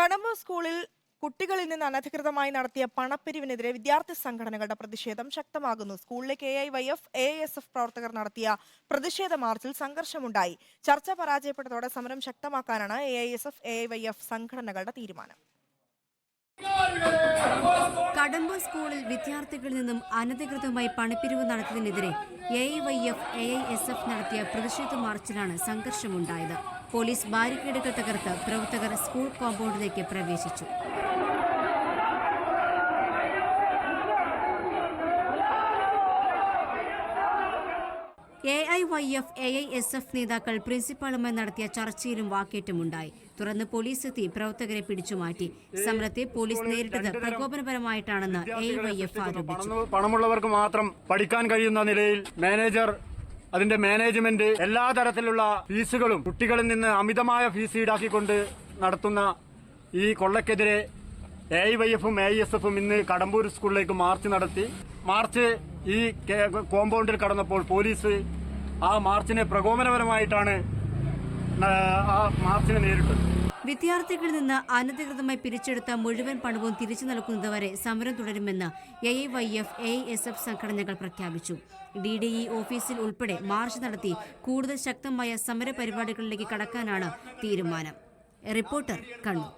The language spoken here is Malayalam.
കടമ്പൂർ സ്കൂളിൽ കുട്ടികളിൽ നിന്ന് അനധികൃതമായി നടത്തിയ പണപ്പിരിവിനെതിരെ വിദ്യാർത്ഥി സംഘടനകളുടെ പ്രതിഷേധം ശക്തമാകുന്നു. സ്കൂളിലെ K I Y F A S F പ്രവർത്തകർ നടത്തിയ പ്രതിഷേധ മാർച്ചിൽ സംഘർഷമുണ്ടായി. ചർച്ച പരാജയപ്പെട്ടതോടെ സമരം ശക്തമാക്കാനാണ് A I S F A Y F സംഘടനകളുടെ തീരുമാനം. കടമ്പ സ്കൂളിൽ വിദ്യാർത്ഥികളിൽ നിന്നും അനധികൃതമായി പണപ്പിരിവ് നടത്തിയതിനെതിരെ A Y F A I S F നടത്തിയ പ്രതിഷേധ മാർച്ചിലാണ് സംഘർഷമുണ്ടായത്. പോലീസ് ബാരിക്കേഡുകൾ തകർത്ത് പ്രവർത്തകർ സ്കൂൾ കോമ്പൗണ്ടിലേക്ക് പ്രവേശിച്ചു. A I Y F A I S F നേതാക്കൾ പ്രിൻസിപ്പാളുമായി നടത്തിയ ചർച്ചയിലും വാക്കേറ്റമുണ്ടായി. തുടർന്ന് പോലീസ് എത്തി പ്രവർത്തകരെ പിടിച്ചുമാറ്റി സമരത്തെ പോലീസ് നേരിട്ടത് പ്രകോപനപരമായിട്ടാണെന്ന് എ ഐ വൈ എഫ് ആരോപിച്ചു. പണമുള്ളവർക്ക് മാത്രം പഠിക്കാൻ കഴിയുന്ന നിലയിൽ മാനേജർ അതിന്റെ മാനേജ്മെന്റ് എല്ലാ തരത്തിലുള്ള ഫീസുകളും കുട്ടികളിൽ നിന്ന് അമിതമായ ഫീസ് ഈടാക്കിക്കൊണ്ട് നടത്തുന്ന ഈ കൊള്ളക്കെതിരെ എ ഐ വൈ എഫും എ എസ് എഫും ഇന്ന് കടമ്പൂർ സ്കൂളിലേക്ക് മാർച്ച് നടത്തി. മാർച്ച് ഈ കോമ്പൗണ്ടിൽ കടന്നപ്പോൾ പോലീസ് ആ മാർച്ചിനെ പ്രകോപനപരമായിട്ടാണ് ആ മാർച്ചിനെ നേരിട്ടത്. വിദ്യാർത്ഥികളിൽ നിന്ന് അനധികൃതമായി പിരിച്ചെടുത്ത മുഴുവൻ പണവും തിരിച്ചു നൽകുന്നതുവരെ സമരം തുടരുമെന്ന് A I Y F A S F സംഘടനകൾ പ്രഖ്യാപിച്ചു. ഡി ഡി ഇ ഓഫീസിൽ ഉൾപ്പെടെ മാർച്ച് നടത്തി കൂടുതൽ ശക്തമായ സമര പരിപാടികളിലേക്ക് കടക്കാനാണ് തീരുമാനം. റിപ്പോർട്ടർ കണ്ണൂർ.